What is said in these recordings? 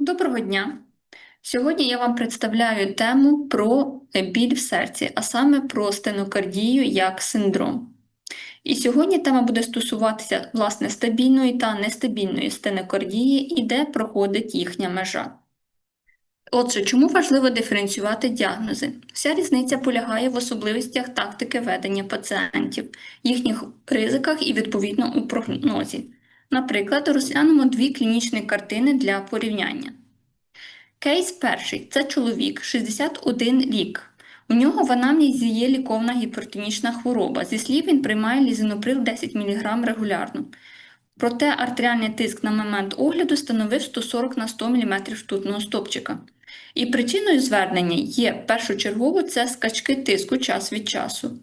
Доброго дня! Сьогодні я вам представляю тему про біль в серці, а саме про стенокардію як синдром. І сьогодні тема буде стосуватися власне стабільної та нестабільної стенокардії і де проходить їхня межа. Отже, чому важливо диференціювати діагнози? Вся різниця полягає в особливостях тактики ведення пацієнтів, їхніх ризиках і відповідно у прогнозі. Наприклад, розглянемо дві клінічні картини для порівняння. Кейс перший це чоловік 61 рік. У нього в анамнезі є ліковна гіпертонічна хвороба. Зі слів він приймає лізиноприл 10 мг регулярно. Проте артеріальний тиск на момент огляду становив 140 на 100 мм ртутного стопчика. І причиною звернення є першочергово це скачки тиску час від часу.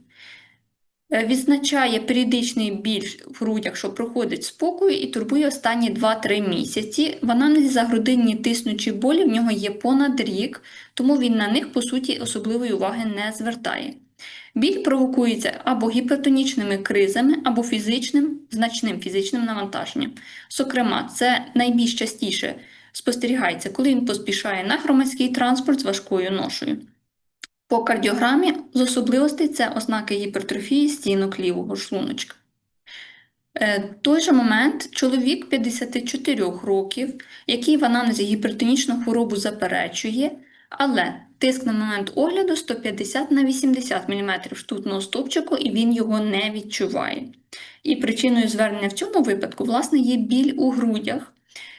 Е, Відзначає періодичний біль в грудях, що проходить спокою і турбує останні 2-3 місяці. В анамнезі за грудинні тиснучі болі в нього є понад рік, тому він на них, по суті, особливої уваги не звертає. Біль провокується або гіпертонічними кризами, або фізичним, значним фізичним навантаженням. Зокрема, це найбільш частіше спостерігається, коли він поспішає на громадський транспорт з важкою ношею. По кардіограмі з особливостей це ознаки гіпертрофії стінок лівого шлуночка. Е, той же момент чоловік 54 років, який в анамнезі гіпертонічну хворобу заперечує, але тиск на момент огляду 150 на 80 мм штутного стовпчику, і він його не відчуває. І причиною звернення в цьому випадку, власне, є біль у грудях.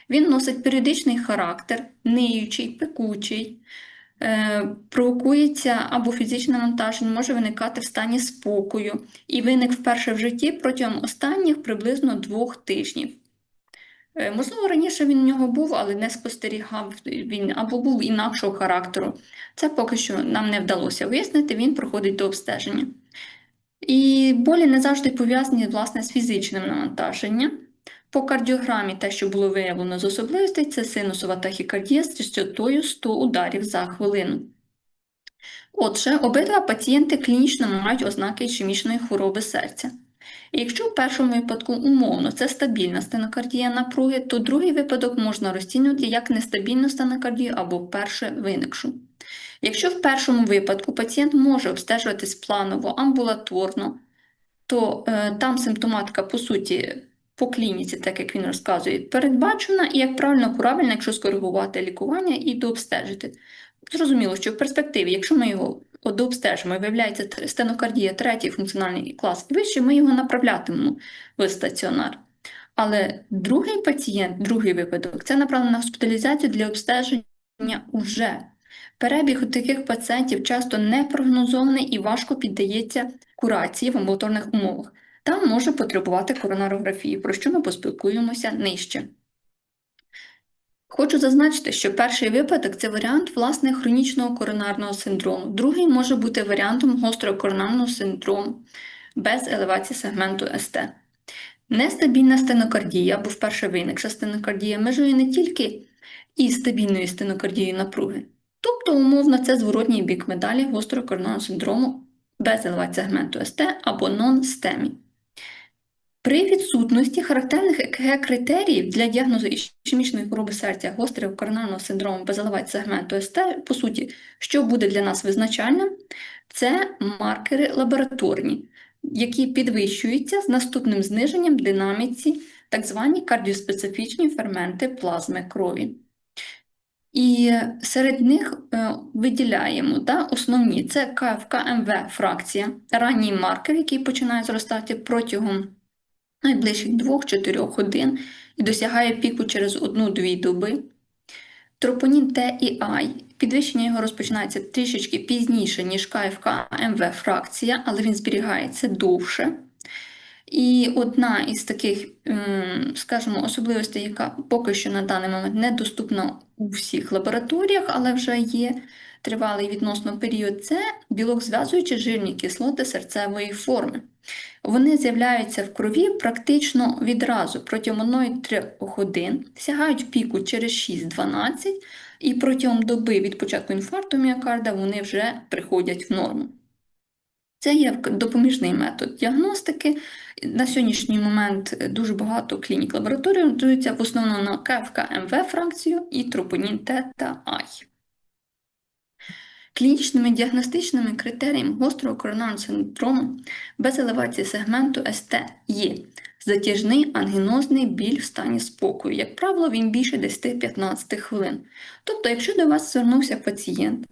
Він носить періодичний характер, ниючий, пекучий, провокується або фізичне навантаження може виникати в стані спокою і виник вперше в житті протягом останніх приблизно двох тижнів. Е, Можливо, раніше він у нього був, але не спостерігав він або був інакшого характеру. Це поки що нам не вдалося вияснити, він проходить до обстеження. І болі не завжди пов'язані власне з фізичним навантаженням. По кардіограмі те, що було виявлено з особливостей, це синусова тахікардія з частотою 100 ударів за хвилину. Отже, обидва пацієнти клінічно мають ознаки ішемічної хвороби серця. І якщо в першому випадку умовно це стабільна стенокардія напруги, то другий випадок можна розцінювати як нестабільну стенокардію або вперше виникшу. Якщо в першому випадку пацієнт може обстежуватись планово, амбулаторно, то е, там симптоматика, по суті, по клініці, так як він розказує, передбачена і, як правильно, правильно, якщо скоригувати лікування і дообстежити. Зрозуміло, що в перспективі, якщо ми його дообстежимо і виявляється стенокардія, третій функціональний клас вище, ми його направлятимемо в стаціонар. Але другий пацієнт, другий випадок, це направлено на госпіталізацію для обстеження уже. Перебіг у таких пацієнтів часто не прогнозований і важко піддається курації в амбулаторних умовах. Там може потребувати коронарографії, про що ми поспілкуємося нижче. Хочу зазначити, що перший випадок це варіант власне хронічного коронарного синдрому. Другий може бути варіантом гострого коронарного синдрому без елевації сегменту СТ. Нестабільна стенокардія або вперше виникша стенокардія межує не тільки із стабільною стенокардією напруги, тобто, умовно, це зворотній бік медалі гострого коронарного синдрому без елевації сегменту СТ або нон-стемі. При відсутності характерних ЕКГ критеріїв для діагнозу ішемічної хвороби серця гострого коронарного синдрому без елевації сегменту СТ, по суті, що буде для нас визначальним, це маркери лабораторні, які підвищуються з наступним зниженням динаміці, так звані кардіоспецифічні ферменти плазми крові. І серед них е, виділяємо да, основні це КФКМВ фракція, ранній маркер, який починає зростати протягом найближчих 2-4 годин і досягає піку через 1-2 доби. Тропонін Т і Ай. Підвищення його розпочинається трішечки пізніше, ніж КФК МВ фракція, але він зберігається довше. І одна із таких, скажімо, особливостей, яка поки що на даний момент недоступна у всіх лабораторіях, але вже є тривалий відносно період, це білок зв'язуючі жирні кислоти серцевої форми. Вони з'являються в крові практично відразу протягом 1-3 годин, сягають піку через 6-12, і протягом доби від початку інфаркту міокарда вони вже приходять в норму. Це є допоміжний метод діагностики. На сьогоднішній момент дуже багато клінік лабораторій орієнтуються в основному на КФК МВ фракцію і тропонін Т та Ай. Клінічними діагностичними критеріями гострого коронарного синдрому без елевації сегменту СТ є затяжний ангінозний біль в стані спокою. Як правило, він більше 10-15 хвилин. Тобто, якщо до вас звернувся пацієнт,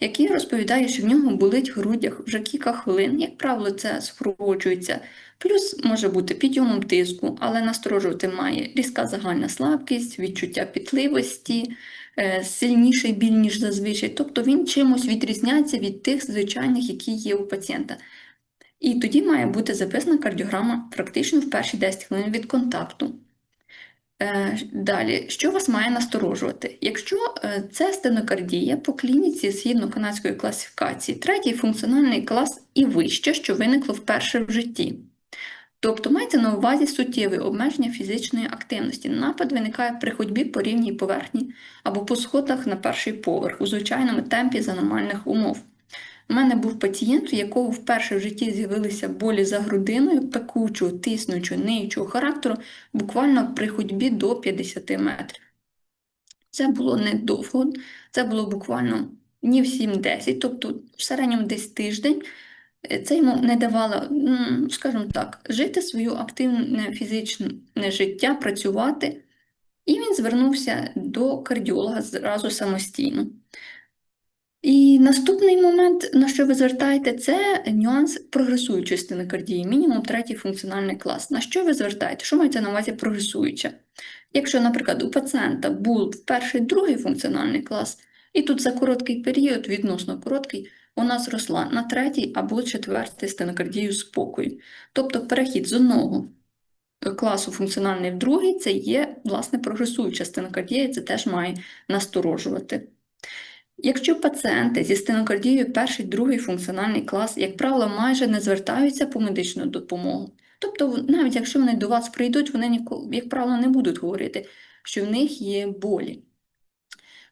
який розповідає, що в нього болить в грудях вже кілька хвилин, як правило, це супроводжується, плюс може бути підйомом тиску, але насторожувати має різка загальна слабкість, відчуття пітливості, сильніший біль, ніж зазвичай. Тобто він чимось відрізняється від тих звичайних, які є у пацієнта. І тоді має бути записана кардіограма практично в перші 10 хвилин від контакту. Е, Далі, що вас має насторожувати? Якщо е, це стенокардія по клініці східно-канадської класифікації, третій функціональний клас і вище, що виникло вперше в житті. Тобто мається на увазі суттєве обмеження фізичної активності. Напад виникає при ходьбі по рівній поверхні або по сходах на перший поверх у звичайному темпі за нормальних умов. У мене був пацієнт, у якого вперше в житті з'явилися болі за грудиною, пекучого, тиснучого, ниючого характеру, буквально при ходьбі до 50 метрів. Це було недовго, це було буквально днів 7-10, тобто в середньому десь тиждень. Це йому не давало, скажімо так, жити своє активне фізичне життя, працювати, і він звернувся до кардіолога зразу самостійно. І наступний момент, на що ви звертаєте, це нюанс прогресуючої стенокардії, мінімум третій функціональний клас. На що ви звертаєте? Що мається на увазі прогресуюча? Якщо, наприклад, у пацієнта був перший, другий функціональний клас, і тут за короткий період, відносно короткий, вона зросла на третій або четвертий стенокардію спокою. Тобто перехід з одного класу функціональний в другий, це є, власне, прогресуюча стенокардія, це теж має насторожувати. Якщо пацієнти зі стенокардією перший, другий функціональний клас, як правило, майже не звертаються по медичну допомогу. Тобто, навіть якщо вони до вас прийдуть, вони, як правило, не будуть говорити, що в них є болі.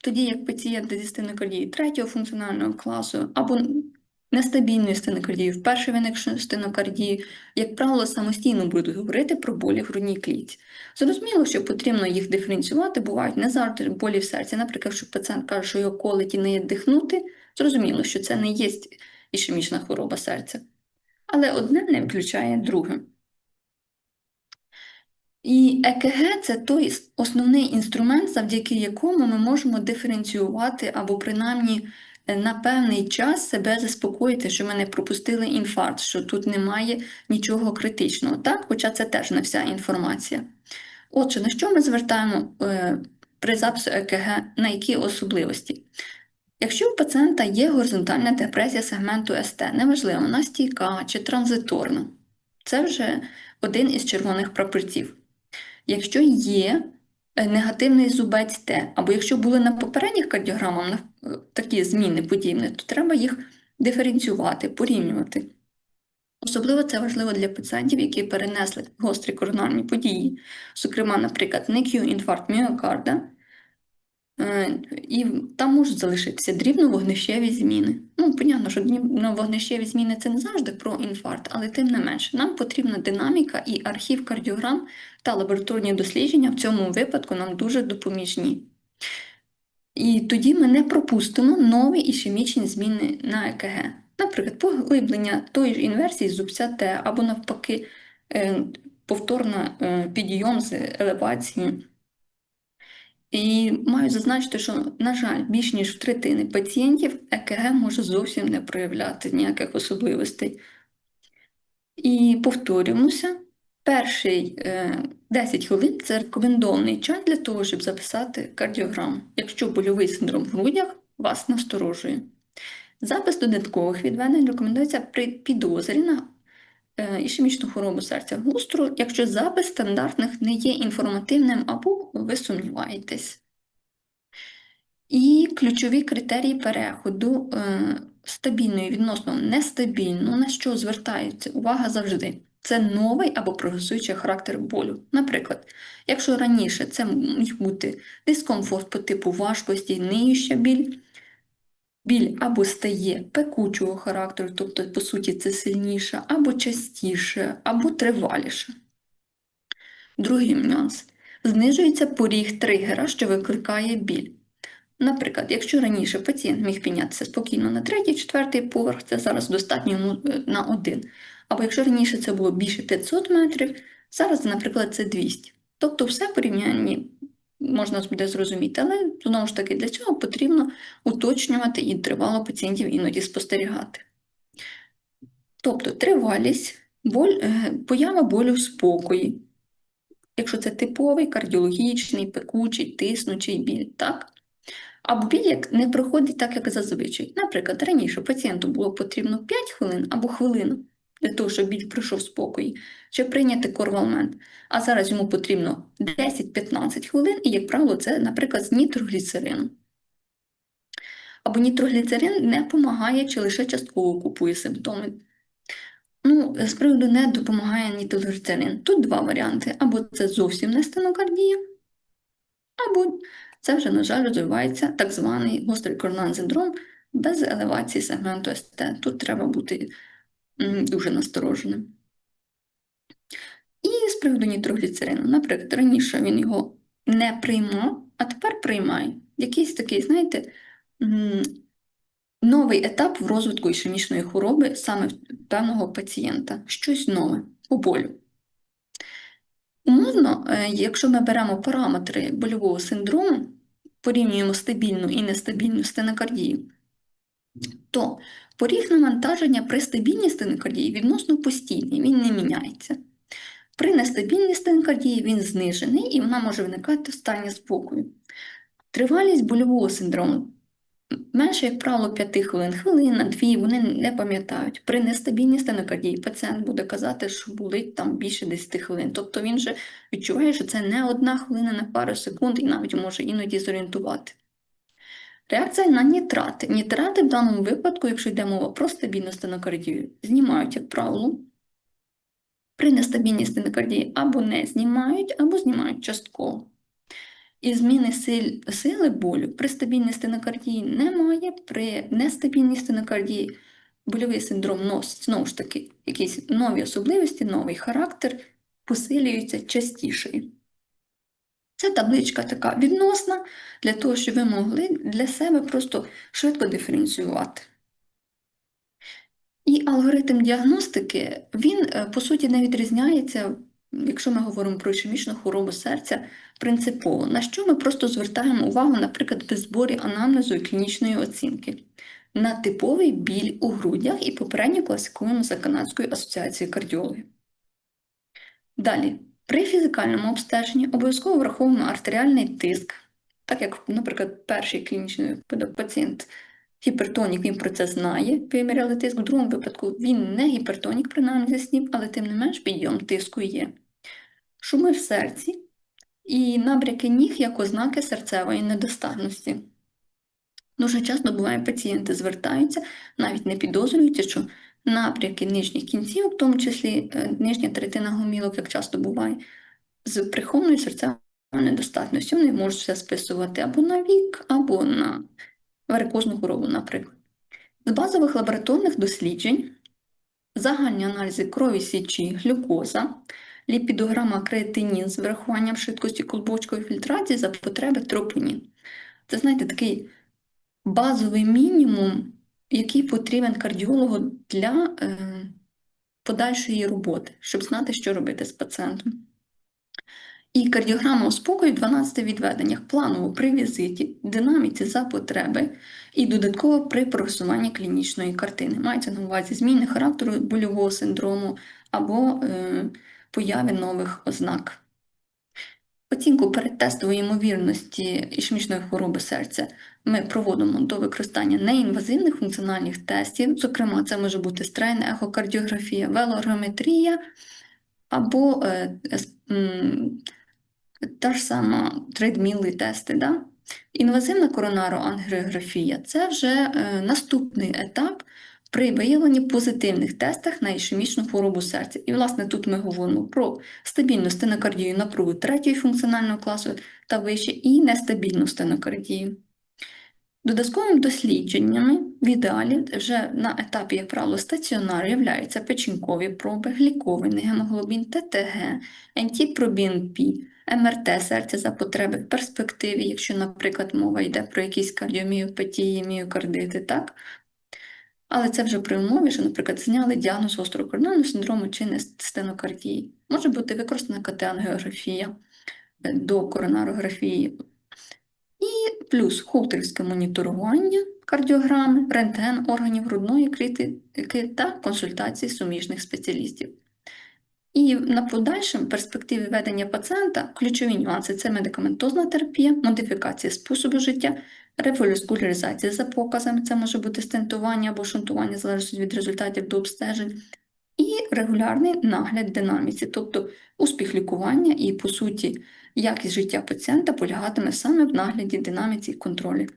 Тоді як пацієнти зі стенокардією третього функціонального класу або нестабільною стенокардією, вперше виникшою стенокардією, як правило, самостійно будуть говорити про болі в грудній клітці. Зрозуміло, що потрібно їх диференціювати, бувають не завжди болі в серці. Наприклад, якщо пацієнт каже, що його колить і не є дихнути, зрозуміло, що це не є ішемічна хвороба серця. Але одне не виключає друге. І ЕКГ це той основний інструмент, завдяки якому ми можемо диференціювати або принаймні е, на певний час себе заспокоїти, що ми не пропустили інфаркт, що тут немає нічого критичного, так? Хоча це теж не вся інформація. Отже, на що ми звертаємо е, при запису ЕКГ, на які особливості? Якщо у пацієнта є горизонтальна депресія сегменту СТ, неважливо, вона стійка чи транзиторна, це вже один із червоних прапорців. Якщо є е, негативний зубець Т, або якщо були на попередніх кардіограмах е, такі зміни подібні, то треба їх диференціювати, порівнювати. Особливо це важливо для пацієнтів, які перенесли гострі коронарні події, зокрема, наприклад, NICU, інфаркт міокарда, і там можуть залишитися дрібновогнищеві зміни. Ну, понятно, що дрібновогнищеві зміни це не завжди про інфаркт, але тим не менше, нам потрібна динаміка і архів кардіограм та лабораторні дослідження в цьому випадку нам дуже допоміжні. І тоді ми не пропустимо нові ішемічні зміни на ЕКГ. Наприклад, поглиблення тої ж інверсії зубця Т, або навпаки, е, повторна е, підйом з елевації. І маю зазначити, що, на жаль, більш ніж в третини пацієнтів ЕКГ може зовсім не проявляти ніяких особливостей. І повторюємося, перший е, 10 хвилин це рекомендований час для того, щоб записати кардіограму, якщо больовий синдром в грудях вас насторожує. Запис додаткових відведень рекомендується при підозрі на е, ішемічну хворобу серця гостру, якщо запис стандартних не є інформативним або ви сумніваєтесь. І ключові критерії переходу е, стабільної відносно нестабільну, на що звертається увага завжди. Це новий або прогресуючий характер болю. Наприклад, якщо раніше це міг бути дискомфорт по типу важкості, ниюча біль, біль або стає пекучого характеру, тобто, по суті, це сильніше, або частіше, або триваліше. Другий нюанс. Знижується поріг тригера, що викликає біль. Наприклад, якщо раніше пацієнт міг піднятися спокійно на третій, четвертий поверх, це зараз достатньо йому е, на один. Або якщо раніше це було більше 500 метрів, зараз, наприклад, це 200. Тобто все порівнянні можна буде зрозуміти, але знову ж таки для цього потрібно уточнювати і тривало пацієнтів іноді спостерігати. Тобто тривалість, боль, е, поява болю в спокої, якщо це типовий кардіологічний, пекучий, тиснучий біль, так? Або біль як не проходить так, як зазвичай. Наприклад, раніше пацієнту було потрібно 5 хвилин або хвилину для того, щоб біль пройшов спокій, чи прийняти корвалмент. А зараз йому потрібно 10-15 хвилин, і, як правило, це, наприклад, з нітрогліцерином. Або нітрогліцерин не допомагає чи лише частково купує симптоми. Ну, з приводу не допомагає нітрогліцерин. Тут два варіанти: або це зовсім не стенокардія, або це вже, на жаль, розвивається так званий гострий коронарний синдром без елевації сегменту СТ. Тут треба бути дуже настороженим. І з приводу нітрогліцерину, наприклад, раніше він його не приймав, а тепер приймає. Якийсь такий, знаєте, новий етап в розвитку ішемічної хвороби саме в певного пацієнта. Щось нове у болю. Умовно, е, якщо ми беремо параметри больового синдрому, порівнюємо стабільну і нестабільну стенокардію, то поріг навантаження при стабільній стенокардії відносно постійний, він не міняється. При нестабільній стенокардії він знижений і вона може виникати в стані спокою. Тривалість больового синдрому менше, як правило, 5 хвилин, хвилина, дві, вони не пам'ятають. При нестабільній стенокардії пацієнт буде казати, що болить там більше 10 хвилин. Тобто він вже відчуває, що це не одна хвилина на пару секунд і навіть може іноді зорієнтувати. Реакція на нітрати. Нітрати в даному випадку, якщо йде мова про стабільну стенокардію, знімають, як правило. При нестабільній стенокардії або не знімають, або знімають частково. І зміни сил, сили болю при стабільній стенокардії немає, при нестабільній стенокардії больовий синдром носить знову ж таки якісь нові особливості, новий характер посилюється частіше. Це табличка така відносна для того, щоб ви могли для себе просто швидко диференціювати. І алгоритм діагностики, він, е, по суті, не відрізняється, якщо ми говоримо про ішемічну хворобу серця, принципово, на що ми просто звертаємо увагу, наприклад, при зборі анамнезу і клінічної оцінки, на типовий біль у грудях і попередньо класикуємо за Канадською асоціацією кардіологів. Далі. При фізикальному обстеженні обов'язково враховуємо артеріальний тиск, так як, наприклад, перший клінічний пацієнт гіпертонік, він про це знає, виміряли тиск, в другому випадку він не гіпертонік, принаймні сніп, але тим не менш підйом тиску є. Шуми в серці і набряки ніг як ознаки серцевої недостатності. Дуже часто буває, пацієнти звертаються, навіть не підозрюючи, що напряки нижніх кінців, в тому числі е, нижня третина гомілок, як часто буває, з прихованою серцевою недостатністю. Вони можуть все списувати або на вік, або на варикозну хворобу, наприклад. З базових лабораторних досліджень загальні аналізи крові січі, глюкоза, ліпідограма креатинін з врахуванням швидкості колбочкової фільтрації за потреби тропонін. Це, знаєте, такий базовий мінімум який потрібен кардіологу для е, подальшої роботи, щоб знати, що робити з пацієнтом. І кардіограма у спокою в 12 відведеннях планово при візиті, динаміці за потреби і додатково при просуванні клінічної картини. Мається на увазі зміни характеру больового синдрому або е, появи нових ознак. Оцінку передтестової ймовірності ішемічної хвороби серця ми проводимо до використання неінвазивних функціональних тестів, зокрема, це може бути стрейна ехокардіографія, велоргаметрія або е, е, та ж сама тридмілі тести. Да? Інвазивна коронароангіографія це вже е, наступний етап при виявленні позитивних тестах на ішемічну хворобу серця. І, власне, тут ми говоримо про стабільну стенокардію напруги третього функціонального класу та вище, і нестабільну стенокардію. Додатковими дослідженнями в ідеалі вже на етапі, як правило, стаціонару являються печінкові проби, глікований гемоглобін, ТТГ, антипробінП, МРТ серця за потреби в перспективі, якщо, наприклад, мова йде про якісь кардіоміопатії, міокардити, так? Але це вже при умові, що, наприклад, зняли діагноз гострокордонного синдрому чи не стенокардії. Може бути використана КТ-ангіографія е, до коронарографії. І плюс холтерське моніторування кардіограми, рентген органів грудної клітки та консультації суміжних спеціалістів. І на подальшому перспективі ведення пацієнта ключові нюанси це медикаментозна терапія, модифікація способу життя, революскуляризація за показами, це може бути стентування або шунтування, залежить від результатів до обстежень, регулярний нагляд динаміці, тобто успіх лікування і, по суті, якість життя пацієнта полягатиме саме в нагляді динаміці і контролі.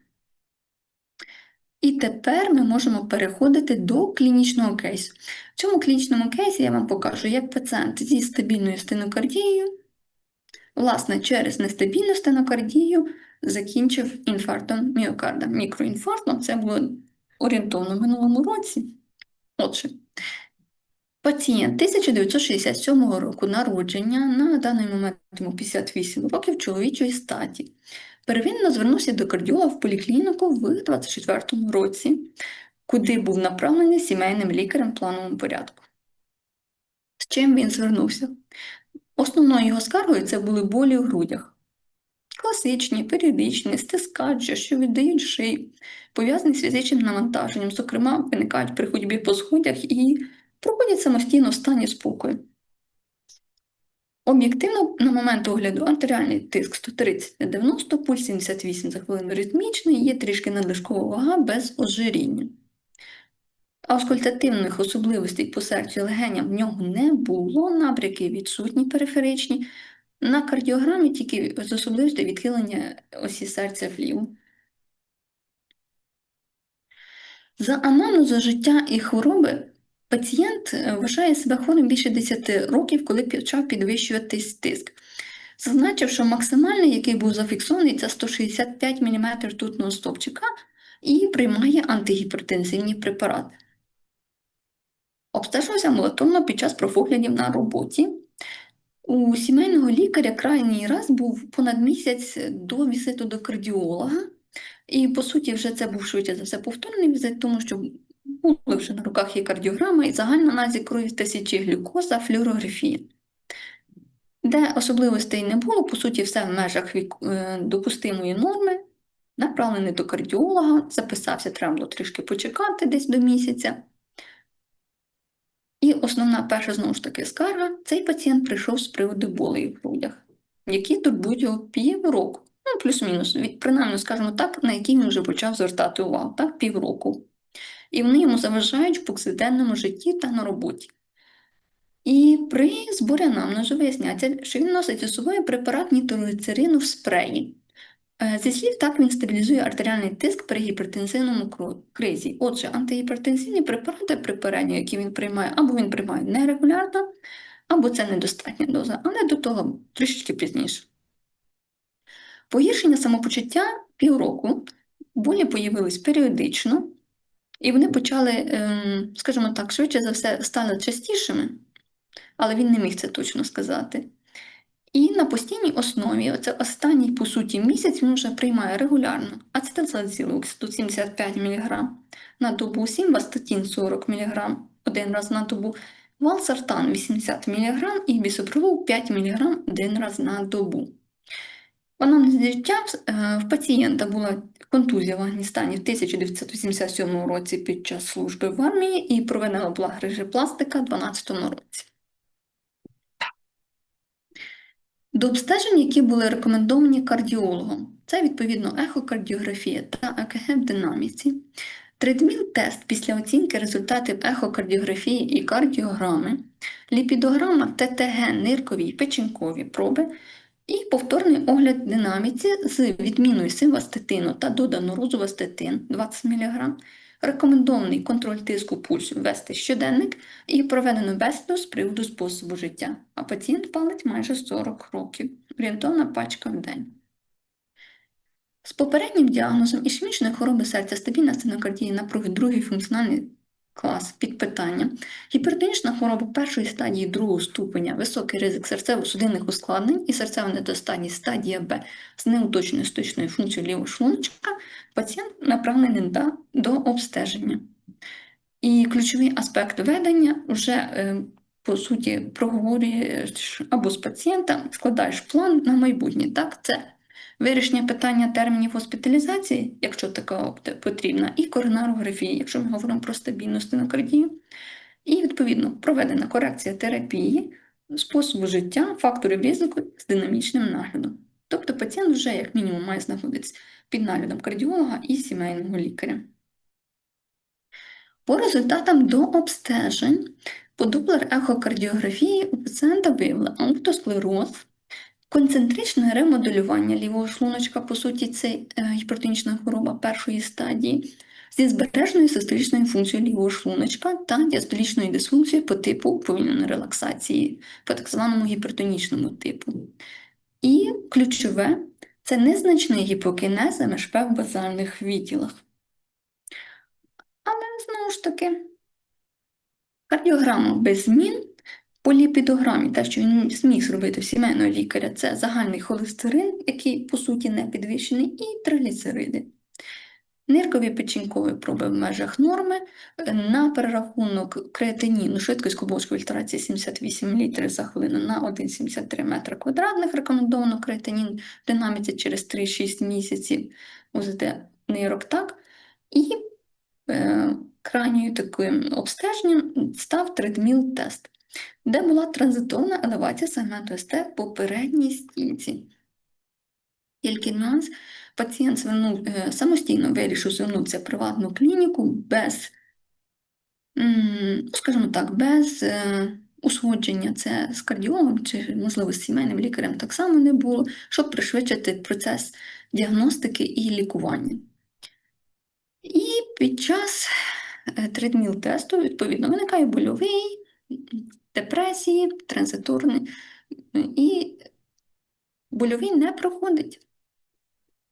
І тепер ми можемо переходити до клінічного кейсу. В цьому клінічному кейсі я вам покажу, як пацієнт зі стабільною стенокардією, власне, через нестабільну стенокардію закінчив інфарктом міокарда. Мікроінфарктом це було орієнтовно в минулому році. Отже, пацієнт 1967 року народження, на даний момент йому 58 років чоловічої статі. Первинно звернувся до кардіолога в поліклініку в 24-му році, куди був направлений сімейним лікарем в плановому порядку. З чим він звернувся? Основною його скаргою це були болі в грудях. Класичні, періодичні, стискаджі, що віддають шию, пов'язані з фізичним навантаженням, зокрема, виникають при ходьбі по сходях і проходять самостійно в стані спокою. Об'єктивно, на момент огляду артеріальний тиск 130 на 90, пульс 78 за хвилину ритмічний, є трішки надлишкова вага без ожиріння. Аускультативних особливостей по серцю і легеням в нього не було, набряки відсутні периферичні. На кардіограмі тільки з особливостей відхилення осі серця вліво. За анамнезу життя і хвороби Пацієнт е, вважає себе хворим більше 10 років, коли почав підвищуватись тиск. Зазначив, що максимальний, який був зафіксований, це 165 мм ртутного стовпчика і приймає антигіпертензивні препарати. Обстежився амбулаторно під час профоглядів на роботі. У сімейного лікаря крайній раз був понад місяць до візиту до кардіолога, і, по суті, вже це був швидше за все повторний візит, тому що були вже на руках є кардіограма і загальна аналізі крові тисячі глюкоза, флюорографія. Де особливостей не було, по суті, все в межах е, допустимої норми, направлений до кардіолога, записався, треба було трішки почекати десь до місяця. І основна перша, знову ж таки, скарга, цей пацієнт прийшов з приводу болей в грудях, які турбують його півроку. Ну, плюс-мінус, принаймні, скажімо так, на який він вже почав звертати увагу, так, півроку і вони йому заважають в повсякденному житті та на роботі. І при зборі анамнезу виясняється, що він носить у собою препарат нітрогліцерину в спреї. Е, зі слів, так він стабілізує артеріальний тиск при гіпертензивному кризі. Отже, антигіпертензивні препарати при перенню, які він приймає, або він приймає нерегулярно, або це недостатня доза, але до того трішечки пізніше. Погіршення самопочуття півроку, болі появились періодично, і вони почали, ем, скажімо так, швидше за все, стали частішими, але він не міг це точно сказати. І на постійній основі, оце останній, по суті, місяць він вже приймає регулярно ацетилсалцилок 175 мг на добу, сімвастатін 40 мг один раз на добу, валсартан 80 мг і бісопролол 5 мг один раз на добу. Вона життя е, в пацієнта була контузія в Афганістані в 1987 році під час служби в армії і проведена була грижепластика в 2012 році. До обстежень, які були рекомендовані кардіологом, це відповідно ехокардіографія та ЕКГ в динаміці, Тредміл-тест після оцінки результатів ехокардіографії і кардіограми, ліпідограма ТТГ ниркові і печінкові проби і повторний огляд динаміці з відміною симвастатину та додано розувастатин 20 мг, рекомендований контроль тиску пульсу ввести щоденник і проведено бесіду з приводу способу життя, а пацієнт палить майже 40 років, орієнтовна пачка в день. З попереднім діагнозом ішемічної хвороби серця стабільна стенокардія напруги другий функціональний клас під питання. Гіпертонічна хвороба першої стадії другого ступеня, високий ризик серцево-судинних ускладнень і серцева недостатність стадія Б з неуточною стичною функцією лівого шлуночка, пацієнт направлений до обстеження. І ключовий аспект ведення вже е, по суті проговорюєш або з пацієнтом, складаєш план на майбутнє. Так, це вирішення питання термінів госпіталізації, якщо така потрібна, і коронарографії, якщо ми говоримо про стабільну стенокардію, і відповідно проведена корекція терапії, способу життя, факторів ризику з динамічним наглядом. Тобто пацієнт вже як мінімум має знаходитися під наглядом кардіолога і сімейного лікаря. По результатам до обстежень по доплер-ехокардіографії у пацієнта виявили аутосклероз, концентричне ремоделювання лівого шлуночка, по суті, це е, гіпертонічна хвороба першої стадії, зі збережною систолічною функцією лівого шлуночка та діастолічною дисфункцією по типу уповільненої релаксації, по так званому гіпертонічному типу. І ключове це незначний гіпокінез МШП в базальних відділах. Але знову ж таки, кардіограма без змін. По ліпідограмі, те, що він зміг зробити в сімейного лікаря, це загальний холестерин, який, по суті, не підвищений, і тригліцериди. Ниркові печінкові проби в межах норми. На перерахунок креатиніну швидкість клубовської фільтрації 78 літрів за хвилину на 1,73 метра квадратних. Рекомендовано креатинін в динаміці через 3-6 місяців УЗД нирок так. І е, крайньою таким обстеженням став тридміл-тест, де була транзитовна елевація сегменту СТ по передній стінці. Тільки нюанс, пацієнт звернув, е, самостійно вирішив звернутися в приватну клініку без, скажімо так, без е, узгодження це з кардіологом чи, можливо, з сімейним лікарем так само не було, щоб пришвидшити процес діагностики і лікування. І під час е, тридміл-тесту, відповідно, виникає больовий, депресії, транзиторний, і больовий не проходить.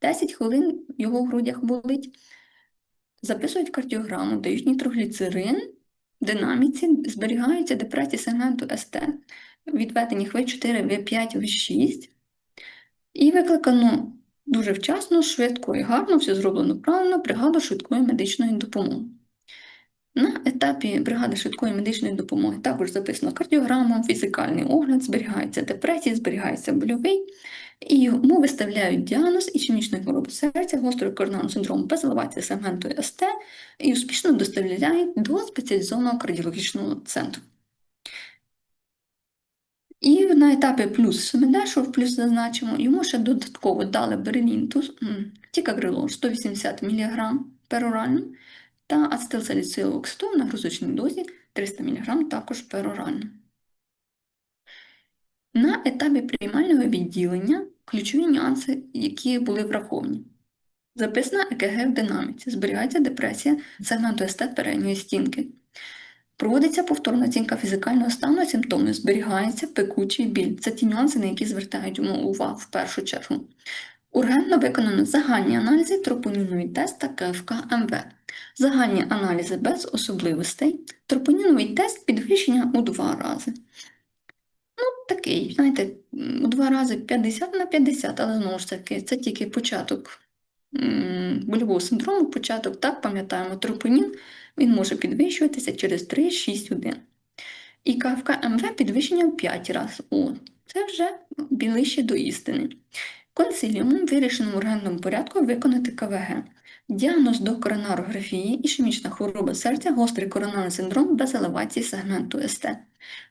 10 хвилин його в грудях болить. Записують кардіограму, дають нітрогліцерин, в динаміці зберігаються депресії сегменту СТ, відведені В4, В5, В6. І викликано дуже вчасно, швидко і гарно, все зроблено правильно, бригаду швидкої медичної допомоги. На етапі бригади швидкої медичної допомоги також записано кардіограма, фізикальний огляд, зберігається депресія, зберігається больовий, і йому виставляють діагноз ішемічної хвороби серця, гострого коронарного синдрому без елевації сегменту СТ і успішно доставляють до спеціалізованого кардіологічного центру. І на етапі плюс Семенешов, плюс зазначимо, йому ще додатково дали берелінтус, тікагрилон 180 мг перорально та ацетилсаліцилокситон на грозочній дозі 300 мг також перорально. На етапі приймального відділення ключові нюанси, які були враховані. Записана ЕКГ в динаміці, зберігається депресія сегменту СТ передньої стінки. Проводиться повторна оцінка фізикального стану, симптоми зберігається пекучий біль. Це ті нюанси, на які звертають увагу в першу чергу. Ургентно виконано загальні аналізи, тропоніновий тест та КФК МВ. Загальні аналізи без особливостей, тропоніновий тест підвищення у два рази. Ну, такий, знаєте, у два рази 50 на 50, але знову ж таки, це тільки початок больового синдрому, початок, так, пам'ятаємо, тропонін, він може підвищуватися через 3-6 годин. І КФК МВ підвищення в 5 разів. О, це вже ближче до істини. Консиліумом вирішено в ургентному порядку виконати КВГ. Діагноз до коронарографії, ішемічна хвороба серця, гострий коронарний синдром без елевації сегменту СТ.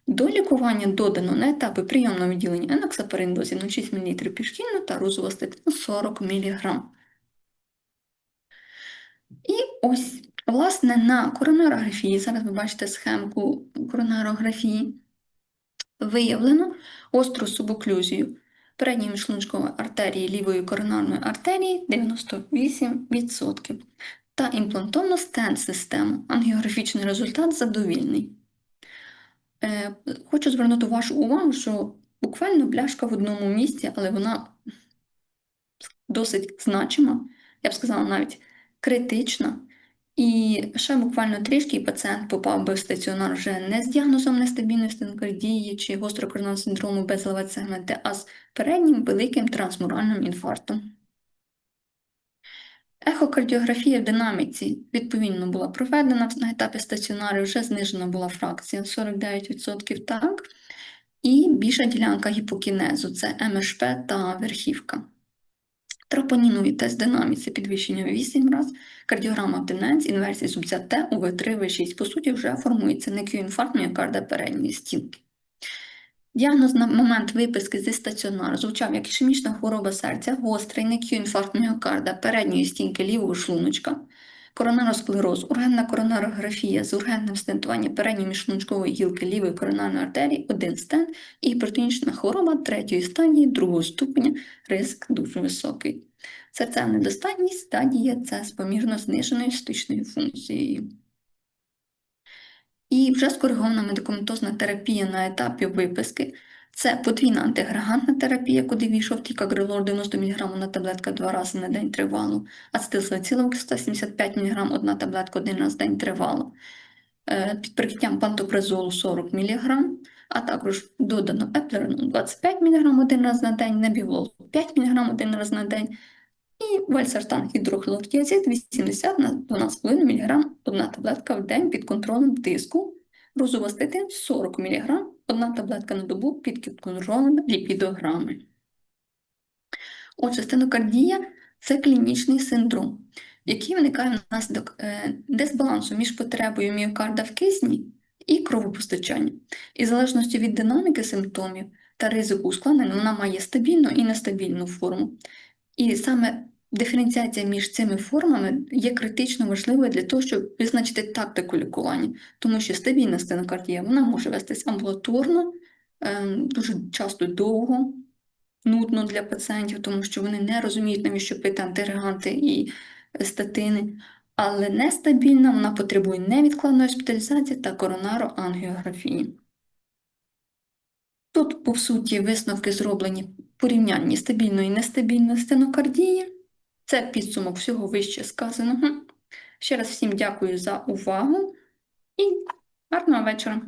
До лікування додано на етапи прийомного відділення еноксапарин дозі 0,6 мл пішкільну та розова статину 40 мг. І ось, власне, на коронарографії, зараз ви бачите схемку коронарографії, виявлено остру субоклюзію передньої міжшлунчкової артерії лівої коронарної артерії 98% та імплантовну стенд-систему. Ангіографічний результат задовільний. Е, хочу звернути вашу увагу, що буквально бляшка в одному місці, але вона досить значима, я б сказала, навіть критична. І ще буквально трішки пацієнт попав би в стаціонар вже не з діагнозом нестабільної стенокардії чи гострокоронного синдрому без сегменти, а з переднім великим трансмуральним інфарктом. Ехокардіографія в динаміці відповідно була проведена на етапі стаціонару, вже знижена була фракція 49%, так, і більша ділянка гіпокінезу це МШП та верхівка. Тропоніновий тест динаміці підвищення в 8 раз, кардіограма абдиненс, інверсії субця Т, УВ3, В6. По суті, вже формується інфаркт міокарда передньої стінки. Діагноз на момент виписки зі стаціонару звучав як ішемічна хвороба серця, гострий інфаркт міокарда передньої стінки лівого шлуночка, коронаросклероз, ургенна коронарографія з ургенним стентуванням передньої міжшлуночкової гілки лівої коронарної артерії, один стент і гіпертонічна хвороба третьої стадії, другого ступеня, ризик дуже високий. Серцева недостатність стадія це з помірно зниженою стичною функцією. І вже скоригована медикаментозна терапія на етапі виписки це подвійна антиграгантна терапія, куди війшов тікагрелор 90 мг на таблетка два рази на день тривало, ацетилсалициловим 175 мг одна таблетка один раз в день тривало. Е, Під прикриттям пантопразолу 40 мг, а також додано еплерену 25 мг один раз на день, небівлол 5 мг один раз на день, і вальсартан гідрохлортіазид 80 на 12,5 мг одна таблетка в день під контролем тиску, розуваститин 40 мг одна таблетка на добу під контролем ліпідограми. Отже, стенокардія це клінічний синдром, який виникає внаслідок е, дисбалансу між потребою міокарда в кисні і кровопостачанні. І в залежності від динаміки симптомів та ризику ускладнення вона має стабільну і нестабільну форму. І саме диференціація між цими формами є критично важливою для того, щоб визначити тактику лікування, тому що стабільна стенокардія вона може вестись амбулаторно, ем, дуже часто довго, нудно для пацієнтів, тому що вони не розуміють, навіщо пити антиреганти і статини. Але нестабільна вона потребує невідкладної госпіталізації та коронароангіографії. Тут, по суті, висновки зроблені в порівнянні стабільної і нестабільної стенокардії. Це підсумок всього вище сказаного. Ще раз всім дякую за увагу і гарного вечора!